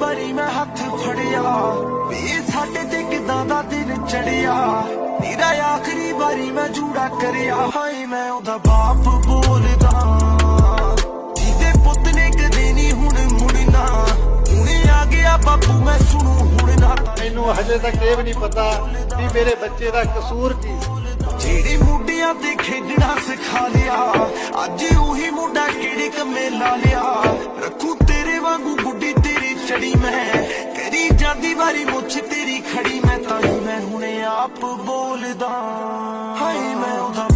ਵਾਰੀ ਮੈਂ ਹੱਥ ਫੜਿਆ ਵੀ ਸਾਡੇ ਤੇ ਕਿਦਾਂ ਦਾ ਦਿਨ ਚੜਿਆ। ਤੇਰਾ ਆਖਰੀ ਵਾਰੀ ਮੈਂ ਜੂੜਾ ਕਰਿਆ ਹਾਏ ਮੈਂ ਉਹਦਾ ਬਾਪ ਬੋਲਦਾ। ਜਿਹਦੇ ਪੁੱਤ ਨੇ ਕਦੇ ਨਹੀਂ ਹੁਣ ਮੁੜਨਾ ਹੁਣੇ ਆ ਗਿਆ ਬਾਪੂ ਮੈਂ ਸੁਣੂ ਹੁਣ ਨਾ। ਮੈਨੂੰ ਹਜੇ ਤੱਕ ਇਹ ਵੀ ਨਹੀਂ ਪਤਾ ਵੀ ਮੇਰੇ ਬੱਚੇ ਦਾ ਕਸੂਰ ਕੀ। ਜਿਹੜੇ ਮੁੰਡਿਆਂ ਤੇ ਖੇਡਣਾ ਸਿਖਾ ਲਿਆ ਅੱਜ ਉਹੀ ਮੁੰਡਾ ਕਿਹੜੇ ਕੰਮੇ ਲਾ ਲਿਆ। ਤੇਰੀ ਮੈਂ। ਤੇਰੀ ਜਾਂਦੀ ਵਾਰੀ ਮੁੱਛ, ਤੇਰੀ ਖੜੀ ਮੈਂ, ਤਾਂ ਹੀ ਮੈਂ ਹੁਣੇ ਆਪ ਬੋਲਦਾ। ਹਾਏ, ਮੈਂ ਉਹਦਾ